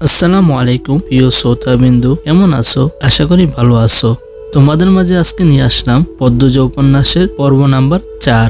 আসসালামু আলাইকুম, প্রিয় শ্রোতা বিন্দু কেমন আছো? আশা করি ভালো আছো। তোমাদের মাঝে আজকে নিয়ে আসলাম পদ্মজ উপন্যাসের পর্ব নাম্বার চার।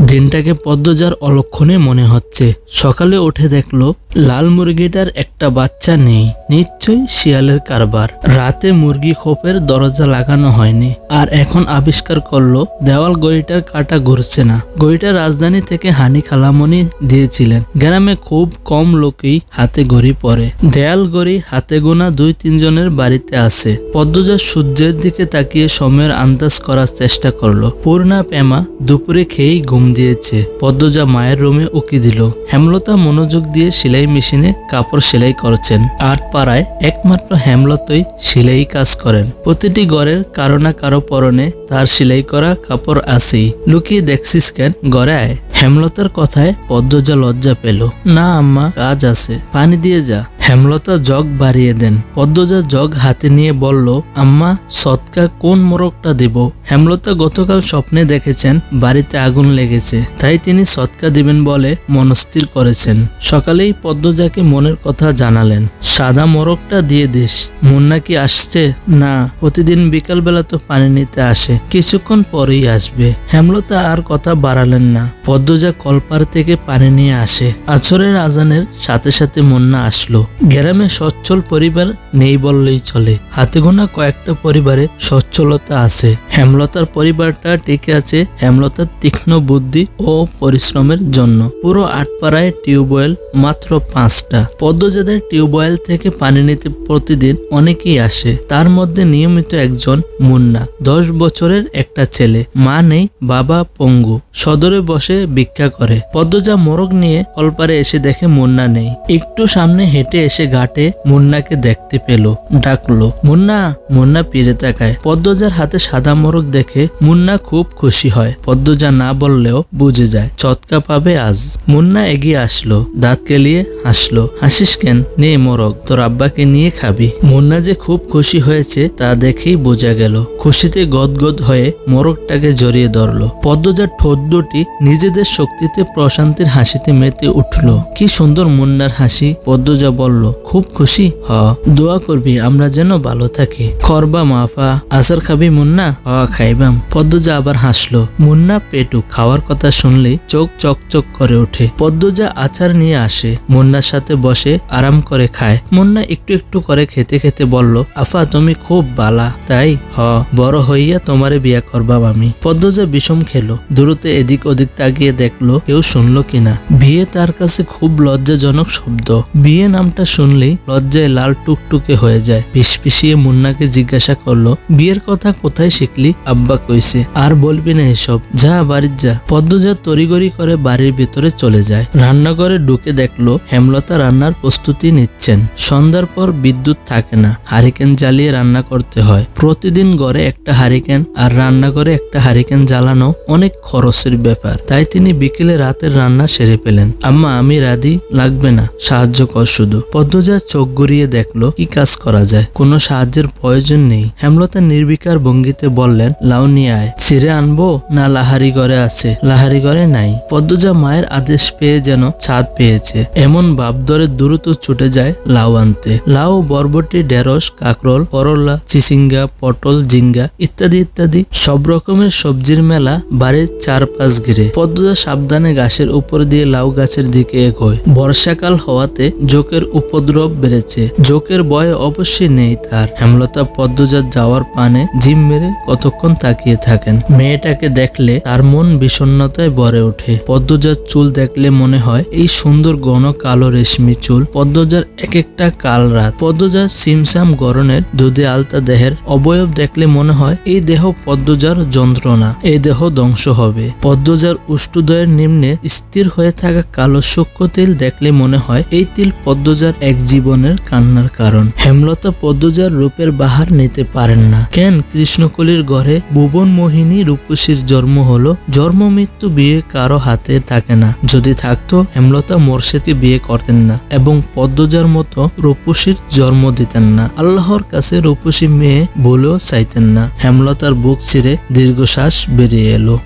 দিনটাকে পদ্মজার অলক্ষণে মনে হচ্ছে। সকালে উঠে দেখল, লাল মুরগিটার একটা বাচ্চা নেই। নিশ্চয়ই শিয়ালের কারবার। রাতে মুরগি খোপের দরজা লাগানো হয়নি। আর এখন আবিষ্কার করল, দেওয়াল গড়িটার কাটা ঘুরছে না। গড়িটা রাজধানী থেকে হানি খালামনি দিয়েছিলেন। গ্রামে খুব কম লোকেই হাতে ঘড়ি পরে। দেয়াল গড়ি হাতে গোনা দুই তিনজনের বাড়িতে আছে। পদ্মজা সূর্যের দিকে তাকিয়ে সময়ের আন্দাজ করার চেষ্টা করল। পূর্ণা, পেমা দুপুরে খেয়েই দিয়েছে। পদ্মজা মায়ের রুমে উকি দিল। হেমলতা মনোযোগ দিয়ে সেলাই মেশিনে কাপড় সেলাই করছেন। আট পাড়ায় একমাত্র হেমলতই সেলাই কাজ করেন। প্রতিটি ঘরের কারও না কারও পরনে তার সেলাই করা কাপড় আছেই। লুকিয়ে দেখছিস কেন ঘরে আয়। হেমলতার কথায় পদ্মজা লজ্জা পেল। না, আম্মা, কাজ আছে। পানি দিয়ে যা। হেমলতা জগ বাড়িয়ে দেন। পদ্মজা জগ হাতে নিয়ে বলল, আম্মা সৎকা কোন মোরগটা দেব? হেমলতা গতকাল স্বপ্নে দেখেছেন, বাড়িতে আগুন লেগেছে। তাই তিনি সৎকা দিবেন বলে মনস্থির করেছেন। সকালেই পদ্মজাকে মনের কথা জানালেন, সাদা মোরগটা দিয়ে দিস। মুন্না কি আসছে? না, প্রতিদিন বিকালবেলা তো পানি নিতে আসে, কিছুক্ষণ পরেই আসবে। হেমলতা আর কথা বাড়ালেন না। পদ্মজা কলপার থেকে পানি নিয়ে আসে। আছরের আজানের সাথে সাথে মুন্না আসলো। গ্রামে সচ্ছল পরিবার নেই বললেই চলে। হাতে গোনা কয়েকটা পরিবারে সচ্ছলতা আছে। হেমলতার পরিবারটা টিকে আছে হেমলতার তীক্ষ্ণ বুদ্ধি ও পরিশ্রমের জন্য। পুরো আটপাড়ায় টিউবওয়েল মাত্র পাঁচটা। পদ্মজাদের টিউবওয়েল থেকে পানি নিতে প্রতিদিন অনেকেই আসে। তার মধ্যে নিয়মিত একজন মুন্না, দশ বছরের একটা ছেলে। মা নেই, বাবা পঙ্গু। সদরে বসে ভিক্ষা করে। পদ্মজা মোরগ নিয়ে কলপারে এসে দেখে মুন্না নেই। একটু সামনে হেঁটে এসে ঘাটে মুন্নাকে দেখতে পেল, ডাকলো, মুন্না মুন্না পিড়ে তাকায়। পদ্মজার হাতে সাদা মোরগ দেখে মুন্না খুব খুশি হয়। পদ্মজা না বললেও বুঝে যায়, চটকা পাবে আজ। মুন্না এগিয়ে আসলো, দাঁত কেলিয়ে হাসলো, হাসিস কেন? নে মোরগ, তোর আব্বাকে নিয়ে খাবি। মুন্না যে খুব খুশি হয়েছে তা দেখেই বোঝা গেল, খুশিতে গদগদ হয়ে মোরগটাকে জড়িয়ে ধরলো। পদ্মজার ঠোঁট দুটি নিজেদের শক্তিতে প্রশান্তির হাসিতে মেতে উঠল। কি সুন্দর মুন্নার হাসি, পদ্মজা বলল খুব খুশি? হ। দোয়া করবি, আমরা যেন ভালো থাকি। করবা মাফা। আসার খাবি মুন্না? হ, খাইবাম। পদ্মজা আবার হাসলো। মুন্না পেটু, খাওয়ার কথা শুনলে চোখ চকচক করে ওঠে। পদ্মজা আচার নিয়ে আসে। মুন্নার সাথে বসে আরাম করে খায়। মুন্না একটু একটু করে খেতে খেতে বলল, আফা, তুমি খুব বালা। তাই? হ। বড় হইয়া তোমারে বিয়া করবাম আমি। পদ্মজা বিষম খেলো। দূরতে এদিক ওদিক তাকিয়ে দেখল, কেউ শুনলো কিনা। বিয়ে তার কাছে খুব লজ্জাজনক শব্দ। বিয়ে নামটা শুনলেই লজ্জায় লাল টুকটুকে হয়ে যায়। পিসপিসিয়ে মুন্নাকে জিজ্ঞাসা করল, বিয়ের কথা কোথায় শিখলি? আব্বা কইছে, আর বলবি না এসব। যা বাড়ির যা। পদ্মজা তড়িগড়ি করে বাড়ির ভিতরে চলে যায়। রান্নাঘরে ঢুকে দেখল, হেমলতা রান্নার প্রস্তুতি নিচ্ছেন। সন্ধ্যার পর বিদ্যুৎ থাকে না, হারিকেন জ্বালিয়ে রান্না করতে হয়। প্রতিদিন ঘরে একটা হারিকেন আর রান্নাঘরে একটা হারিকেন জ্বালানো অনেক খরচের ব্যাপার। তাই তিনি বিকেলে রাতের রান্না সেরে পেলেন আম্মা, আমি রাধি, লাগবে না। সাহায্য কর শুধু। পদ্মজা চোখ গড়িয়ে দেখল, কি কাজ করা যায়? কোনো সাহায্যের প্রয়োজন নেই। হেমলতা নির্বিকার ভঙ্গিতে বললেন লাউ নিয়ে আয়। ছিঁড়ে আনব? না, লাহারি ঘরে আছে। লাহারি ঘরে নাই। পদ্মজা মায়ের আদেশ পেয়ে যেন ছাদ পেয়েছে। এমন ভাব দ্রুত ছুটে যায় লাউ আনতে। লাউ, বরবটি, ঢেঁড়স, কাকরোল, করলা, চিচিঙ্গা, পটল জিঙ্গা ইত্যাদি ইত্যাদি সব রকমের সবজির মেলা বাড়ির চারপাশ ঘিরে। পদ্মজা সাবধানে গাছের উপর দিয়ে লাউ গাছের দিকে এগোয়। বর্ষাকাল হওয়াতে জোকের উপদ্রব বেড়েছে। জোকের ভয় অবশ্যই নেই তার। হেমলতা পদ্মজাত যাওয়ার পানে জিম মেরে কতক্ষণ তাকিয়ে থাকেন। মেয়েটাকে দেখলে তার মন বিষণ্ণতায় ভরে ওঠে। পদ্মজার চুল দেখলে মনে হয়, এই সুন্দর ঘন কালো রেশমি চুল। পদ্মজার এক একটা কাল রাত। পদ্মজার সিমসাম গরনের দুধে আলতা দেহের অবয়ব দেখলে মনে হয়, এই দেহ পদ্মজার যন্ত্রণা, এই দেহ ধ্বংস হবে। পদ্মজার উষ্টুদয়ের নিম্নে স্থির হয়ে থাকা কালো সূক্ষ্ম তিল দেখলে মনে হয়, এই তিল পদ্মজার এক জীবনের কান্নার কারণ। হেমলতা পদ্মজার রূপের বাহার নিতে পারেন না। কেন? কৃষ্ণকলির ঘরে ভুবন মোহিনী রূপসীর জন্ম হলো। জন্ম মৃত্যু বিয়ে কারও হাতে থাকে না। যদি থাকতো, হেমলতা মোর্শেকে বিয়ে করতেন না এবং পদ্মজার মতো রূপসীর জন্ম দিতেন না। আল্লাহর কাছে রূপসী মেয়ে বলেও চাইতেন না। হেমলতার বুক ছিঁড়ে দীর্ঘশ্বাস বেরিয়ে এলো।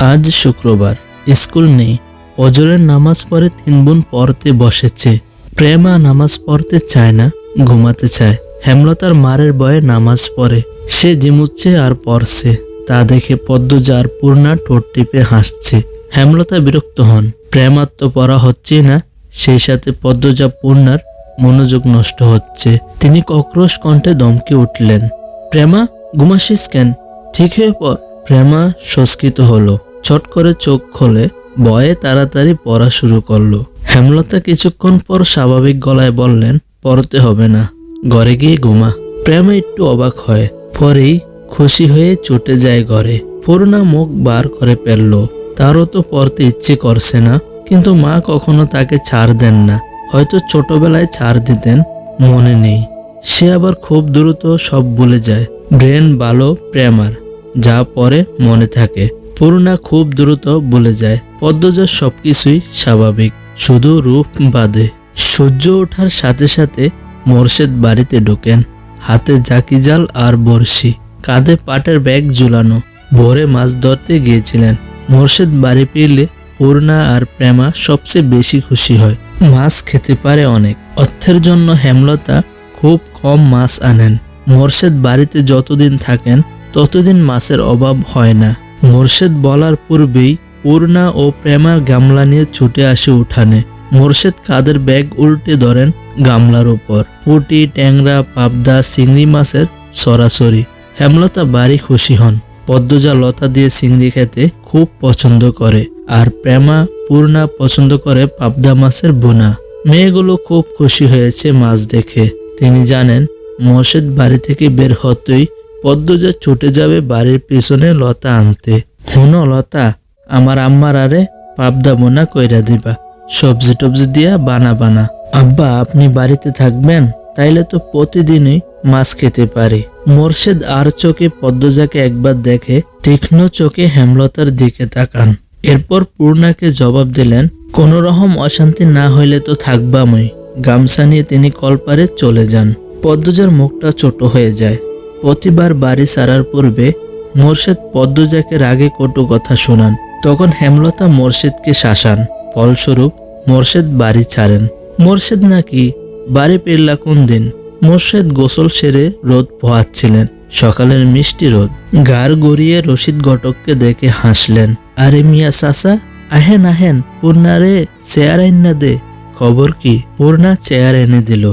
আজ শুক্রবার। স্কুল নেই। অজরের নামাজ পড়ে তিন বোন পড়তে বসেছে। প্রেমা নামাজ পড়তে চায় না, ঘুমাতে চায়। হেমলতার মারের বয়ে নামাজ পড়ে। সে জিমুচ্ছে আর পড়ছে। তা দেখে পদ্মজা আর পূর্ণা ঠোঁট টিপে হাসছে। হেমলতা বিরক্ত হন। প্রেমার তো পড়া হচ্ছেই না, সেই সাথে পদ্মজা পূর্ণার মনোযোগ নষ্ট হচ্ছে। তিনি কক্রোশ কণ্ঠে দমকে উঠলেন। প্রেমা, ঘুমাসিস কেন? ঠিক হয়ে পর প্রেমা সংস্কৃত হলো। ছট করে চোখ খোলে। ভয়ে তাড়াতাড়ি পড়া শুরু করল। হেমলতা কিছুক্ষণ পর স্বাভাবিক গলায় বললেন, পড়তে হবে না, ঘরে গিয়ে ঘুমা। প্রেমা একটু অবাক হয়। পরেই খুশি হয়ে ছুটে যায় ঘরে। পূর্ণা মুখ বার করে ফেলল তারও তো পড়তে ইচ্ছে করছে না, কিন্তু মা কখনো তাকে ছাড় দেন না। হয়তো ছোটবেলায় ছাড় দিতেন, মনে নেই। সে আবার খুব দ্রুত সব ভুলে যায়। ব্রেন ভালো প্রেমার, যা পরে মনে থাকে। পূর্ণা খুব দ্রুত বলে যায়। পদ্মজার সবকিছুই স্বাভাবিক। শুধু রূপ বাদে। সূর্য ওঠার সাথে সাথে মোর্শেদ বাড়িতে ঢোকেন। হাতে জাকি জাল আর বড়শি। কাঁধে পাটের ব্যাগ ঝুলানো। ভোরে মাছ ধরতে গিয়েছিলেন। মোর্শেদ বাড়ি ফিরলে পূর্ণা আর প্রেমা সবচেয়ে বেশি খুশি হয়। মাছ খেতে পারে অনেক। অর্থের জন্য হেমলতা খুব কম মাছ আনেন। মোর্শেদ বাড়িতে যতদিন থাকেন, ততদিন মাছের অভাব হয় না। মোর্শেদ বলার পূর্বেই পূর্ণা ও প্রেমা গামলা নিয়ে ছুটে আসে উঠানে। মোর্শেদ কাদের ব্যাগ উল্টে ধরেন গামলার ওপর। পুটি, ট্যাংরা, পাবদা, চিংড়ি মাছের সরাসরি। হেমলতা বাড়ি খুশি হন। পদ্মজা লতা দিয়ে চিংড়ি খেতে খুব পছন্দ করে আর প্রেমা, পূর্ণা পছন্দ করে পাবদা মাছের বোনা মেয়েগুলো খুব খুশি হয়েছে মাছ দেখে। তিনি জানেন মসজিদ বাড়ি থেকে বের হতেই পদ্মজা ছুটে যাবে বাড়ির পিছনে লতা আনতে। হুনো লতা, আমার আম্মার আরে পাবদা বোনা কইরা দিবা। সবজি টবজি দিয়া বানা বানা। আব্বা, আপনি বাড়িতে থাকবেন, তাইলে তো প্রতিদিনই মাছ খেতে পারি। মোর্শেদ আর চোখে পদ্মজাকে একবার দেখে তীক্ষ্ণ চোখে হেমলতার দিকে তাকান। এরপর পূর্ণাকে জবাব দিলেন, কোনো রকম অশান্তি না হইলে তো থাকবামই। গামছা নিয়ে তিনি কলপারে চলে যান। পদ্মজার মুখটা ছোট হয়ে যায়। প্রতিবার বাড়ি ছাড়ার পূর্বে মোর্শেদ পদ্মজাকে রাগে কটু কথা শোনান। তখন হেমলতা মোর্শেদকে শাসান। ফলস্বরূপ মোর্শেদ বাড়ি ছাড়েন। মোর্শেদ নাকি বাড়ি পেরলা কোন দিন? মোর্শেদ গোসল সেরে রোদ পোহাচ্ছিলেন। সকালের মিষ্টি রোদ। গার গড়িয়ে রশিদ ঘটককে দেখে হাসলেন, আরে মিয়া চাচা, আহেন আহেন পূর্ণারে চেয়ার আইনা দে। খবর কি? পূর্ণা চেয়ার এনে দিল।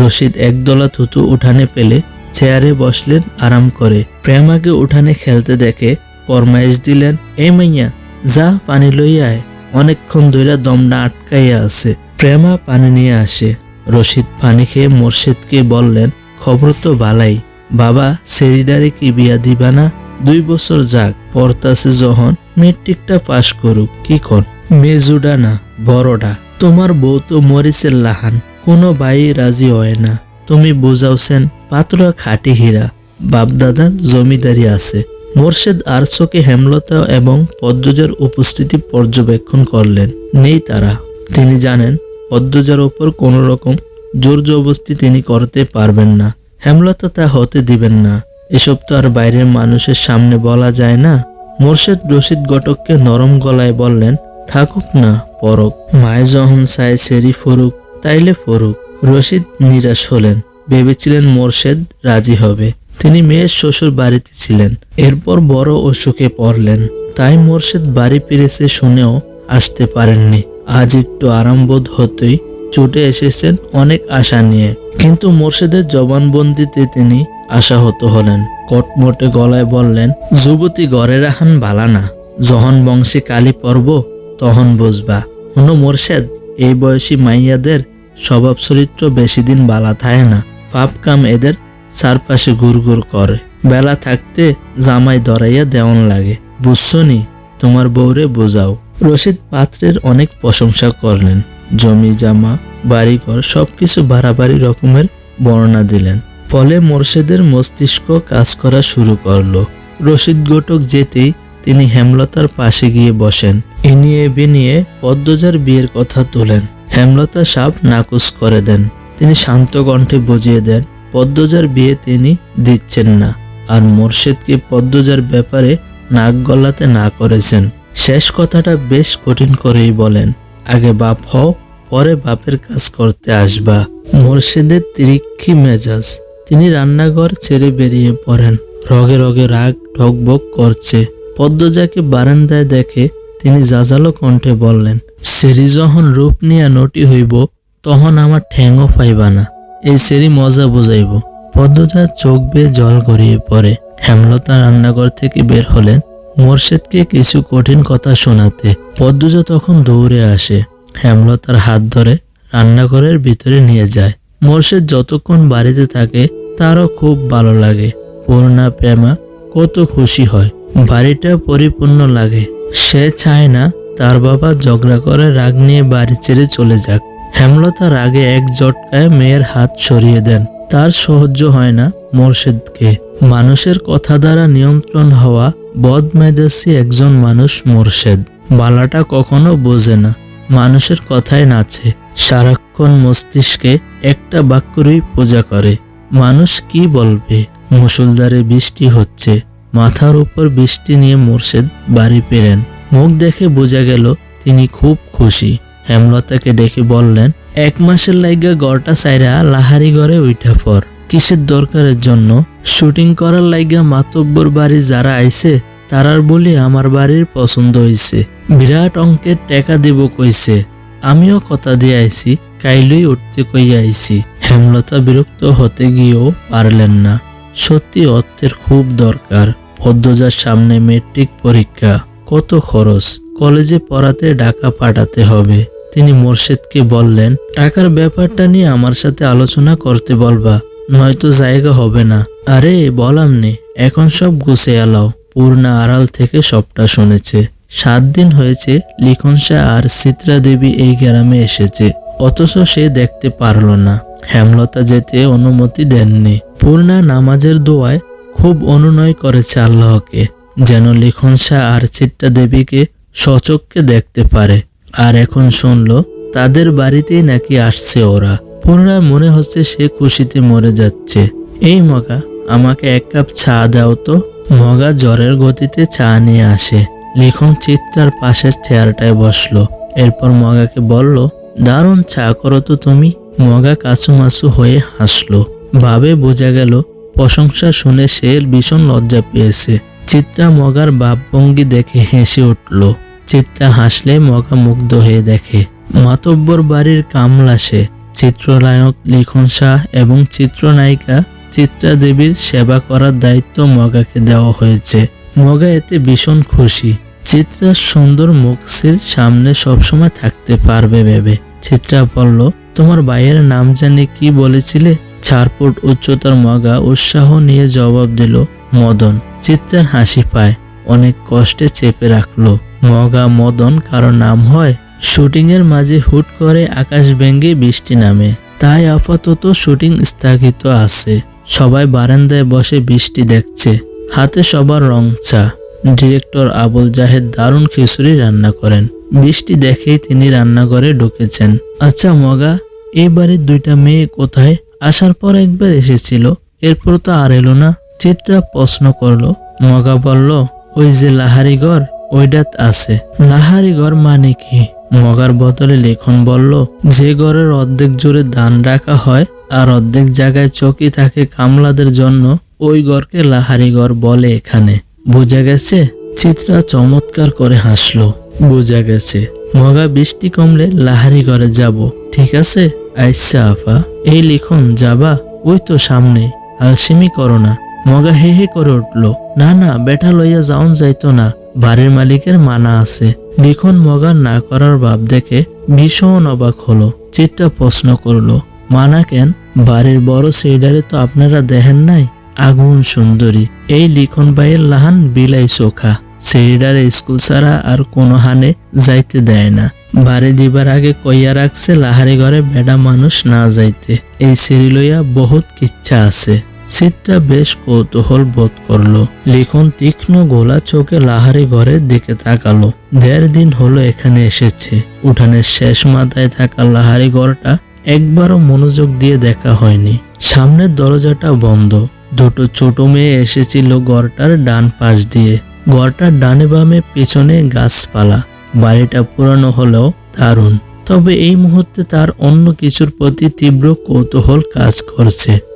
রশিদ একদলা থুতু উঠানে পেলে চেয়ারে বসলেন, আরাম করে। প্রেমাকে উঠানে খেলতে দেখে ফরমাইশ দিলেন এ মাইয়া, যা পানি লইয়া আয়। অনেকক্ষণ ধইরা দমটা আটকাইয়া আছে। প্রেমা পানি নিয়ে আসে। রশিদ পানি খেয়ে মোর্শেদকে বললেন, খবর তো বালাই। বাবা, সেরিডারে কি বিয়া দিবা না? দুই বছর যাক পড়তাছে যখন, মেট্রিকটা পাশ করুক, কি কন মেজুডা না, বড়ডা। তোমার বউ তো মরিচের লাহান, কোনো বাই রাজি হয় না। তুমি বুঝাওছেন পাতলা খাটি হীরা, বাপদাদার জমিদারি আছে। মোর্শেদ আর চোখে হেমলতা এবং পদ্মজার উপস্থিতি পর্যবেক্ষণ করলেন। নেই তারা। তিনি জানেন, পদ্মজার ওপর কোনো রকম জোর জবস্তি তিনি করতে পারবেন না। হেমলতা তা হতে দিবেন না। এসব তো আর বাইরের মানুষের সামনে বলা যায় না। মোর্শেদ রশিদ ঘটককে নরম গলায় বললেন, থাকুক না, পরক। মায় যখন চায় সেরি ফরুক, তাইলে ফরুক। রশিদ নিরাশ হলেন। ভেবেছিলেন মোর্শেদ রাজি হবে। তিনি মেয়ের শ্বশুর বাড়িতে ছিলেন। এরপর বড় অসুখে পড়লেন। তাই মোর্শেদ বাড়ি ফিরেছে শুনেও আসতে পারেননি। আজ একটু আরামবোধ হতেই ছুটে এসেছেন অনেক আশা নিয়ে। কিন্তু মোর্শেদের জবানবন্দিতে তিনি আশাহত হলেন। কটমটে গলায় বললেন, যুবতী ঘরে রাখান বালা না। যখন বংশে কালী পর্ব, তখন বুঝবা। হুনো মোর্শেদ, এই বয়সী মাইয়াদের স্বভাব চরিত্র বেশি দিন বালা থাকে না। পাপ কাম এদের চারপাশে ঘুরঘুর করে। বেলা থাকতে জামাই দরাইয়া দেওয়ান লাগে। বুঝছ নি তোমার বউরে বোঝাও। রশিদ পাত্রের অনেক প্রশংসা করলেন। জমি, জামা, বাড়িঘর সবকিছু বাড়াবাড়ি রকমের বর্ণনা দিলেন। ফলে মোর্শেদের মস্তিষ্ক কাজ করা শুরু করল। রশিদ গোটক যেতেই তিনি হেমলতার পাশে গিয়ে বসেন। এ নিয়ে বিনিয়ে পদ্মজার বিয়ের কথা তোলেন। হেমলতা সাপ নাকুচ করে দেন। তিনি শান্ত কণ্ঠে বুঝিয়ে দেন, পদ্মজার বিয়ে তিনি দিচ্ছেন না। আর মোর্শেদকে পদ্মজার ব্যাপারে নাক গলাতে না করেছেন। শেষ কথাটা বেশ কঠিন করেই বলেন, আগে বাপ হও, পরে বাপের কাজ করতে আসবা। মোর্শেদের তিরিক্ষি মেজাজ, তিনি রান্নাঘর ছেড়ে বেরিয়ে পড়েন। রগে রগে রাগ ঢকবক করছে। পদ্মজাকে বারান্দায় দেখে তিনি জাজালো কণ্ঠে বললেন সেরি যখন রূপ নিয়া নটি হইব তখন আমার ঠ্যাংও পাইবা না। এই সেরি মজা বুঝাইব। পদ্মজার চোখ বেয়ে জল গড়িয়ে পড়ে। হেমলতা রান্নাঘর থেকে বের হলেন। মোর্শেদকে কিছু কঠিন কথা শোনাতে। পদ্মজা তখন দৌড়ে আসে। হেমলতার হাত ধরে রান্নাঘরের ভিতরে নিয়ে যায়। মোর্শেদ যতক্ষণ বাড়িতে থাকে, তারও খুব ভালো লাগে। পূর্ণা, প্রেমা, কত খুশি হয়। বাড়িটা পরিপূর্ণ লাগে। সে চায় না তার বাবা ঝগড়া করে রাগ নিয়ে বাড়ি ছেড়ে চলে যাক। হেমলতা রাগে এক জটকায় মেয়ের হাত সরিয়ে দেন। তার সহ্য হয় না মোর্শেদকে। মানুষের কথা দ্বারা নিয়ন্ত্রণ হওয়া বদমেজাসী একজন মানুষ মোর্শেদ। বালাটা কখনো বোঝে না। মানুষের কথায় নাচে। সারাক্ষণ মস্তিষ্কে একটা বাক্যরই পূজা করে। মানুষ কি বলবে? মুসুলধারে বৃষ্টি হচ্ছে। মাথার উপর বৃষ্টি নিয়ে মোর্শেদ বাড়ি পেরেন মুখ দেখে বোঝা গেল, তিনি খুব খুশি। হেমলতাকে ডেকে বললেন, এক মাসের লাইগা গড়টা সাইরা লাহারি ঘরে উঠা পর কিসের দরকারের জন্য? শুটিং করার লাইগা মাতব্বর বাড়ি যারা আইছে, তারার বলি আমার বাড়ির পছন্দ হইছে। বিরাট অঙ্কের টেকা দিব কইছে। আমিও কথা দিয়ে আইছি, কাইলই উঠতে কইয়া আইছি। হেমলতা বিরক্ত হতে গিয়েও পারলেন না। সত্যি অর্থের খুব দরকার। পদ্মজার সামনে মেট্রিক পরীক্ষা। কত খরচ? কলেজে পড়াতে, ঢাকা পাঠাতে হবে। তিনি মোর্শেদকে বললেন, টাকার ব্যাপারটা নিয়ে আমার সাথে আলোচনা করতে বলবা, নয়তো জায়গা হবে না। আরে, বলাম নে, এখন সব গুছে এলাও পূর্ণা আড়াল থেকে সবটা শুনেছে। সাত দিন হয়েছে লিখনসা আর চিত্রা দেবী এই গ্রামে এসেছে, অথচ সে দেখতে পারল না। হেমলতা যেতে অনুমতি দেননি। পূর্ণা নামাজের দোয়ায় খুব অনুনয় করেছে আল্লাহকে, যেন লিখন শাহ আর চিত্রা দেবীকে সচককে দেখতে পারে। আর এখন শুনল, তাদের বাড়িতেই নাকি আসছে ওরা। পুনরায় মনে হচ্ছে সে খুশিতে মরে যাচ্ছে। এই মগা, আমাকে এক কাপ চা দাও তো। মগা জ্বরের গতিতে চা নিয়ে আসে। লিখন চিত্রার পাশের চেয়ারটায় বসল। এরপর মগাকে বলল, দারুণ চা করো তো তুমি। মগা কাচুমাচু হয়ে হাসলো। ভাবে বোঝা গেল, প্রশংসা শুনে সে ভীষণ লজ্জা পেয়েছে। চিত্রা মগার ভাবভঙ্গি দেখে হেসে উঠল। চিত্রা হাসলে মগা মুগ্ধ হয়ে দেখে। মাতব্বর বাড়ির কামলা সে, চিত্রনায়ক লিখন শাহ এবং চিত্রনায়িকা চিত্রা দেবীর সেবা করার দায়িত্ব মগাকে দেওয়া হয়েছে। মগা এতে ভীষণ খুশি। চিত্রার সুন্দর মুখসির সামনে সবসময় থাকতে পারবে ভেবে। চিত্রা বলল, তোমার ভাইয়ের নাম জানি কি বলেছিলে? চার ফুট উচ্চতার মগা উৎসাহ নিয়ে জবাব দিল, মদন। চিত্রার হাসি পায়, অনেক কষ্টে চেপে রাখল। মগা মদন কারও নাম হয়। শুটিং এর মাঝে হুট করে আকাশ ভেঙ্গে বৃষ্টি নামে। তাই আপাতত শুটিং স্থগিত আছে। সবাই বারান্দায় বসে বৃষ্টি দেখছে। হাতে সবার রং চা। ডিরেক্টর আবুল জাহেদ দারুণ খিচুড়ি রান্না করেন। বৃষ্টি দেখেই তিনি রান্নাঘরে ঢুকেছেন। আচ্ছা মগা, এই বাড়ির দুইটা মেয়ে কোথায়? আসার পর একবার এসেছিল। এরপর তো আর এলো না। চিত্রা প্রশ্ন করল। মগা বলল, ওই যে লাহারি ঘর ওইটাত আছে। লাহারি ঘর মানে কি? মগার বদলে লেখন বলল, যে ঘরের অর্ধেক জুড়ে দান রাখা হয় আর অর্ধেক জায়গায় চকি থাকে কামলাদের জন্য, ওই ঘরকে লাহারি ঘর বলে এখানে। বোঝা গেছে? চিত্রা চমৎকার করে হাসলো। বোঝা গেছে। মগা বৃষ্টি কমলে লাহারি ঘরে যাব। ঠিক আছে? আইসা আফা এই লিখন যাবা? ওই তো সামনে। আলসিমি করো না। মগা হে হে করে উঠল। না না, বেটা লইয়া যাওন যাইতো না। বাড়ির মালিকের মানা আছে। লিখন মগা না করার ভাব দেখে ভীষণ অবাক হলো চিত্রা প্রশ্ন করল, মানা কেন? বাড়ির বড় সেইডারে তো আপনারা দেখেন নাই? আগুন সুন্দরী, এই লিখন ভাইয়ের লাহান বিলাই চোখা। সেইডারে স্কুল ছাড়া আর কোনো হানে যাইতে দেয় না। বাড়ি দিবার আগে কইয়া রাখছে লাহারি ঘরে বেডা মানুষ না যাইতে। এই সিঁড়ি লইয়া বহুত কিচ্ছা আছে। সিটটা বেশ কৌতূহল বোধ করল। লিখন তীক্ষ্ণ গোলা চোখে লাহারি ঘরের দিকে তাকালো। দেড় দিন হলো এখানে এসেছে। উঠানের শেষ মাথায় থাকা লাহারি ঘরটা একবারও মনোযোগ দিয়ে দেখা হয়নি। সামনের দরজাটা বন্ধ। দুটো ছোট মেয়ে এসেছিল ঘরটার ডান পাশ দিয়ে। ঘরটার ডানে বামে পেছনে গাছপালা। বাড়িটা পুরানো হলেও দারুণ। তবে এই মুহূর্তে তার অন্য কিছুর প্রতি তীব্র কৌতূহল কাজ করছে।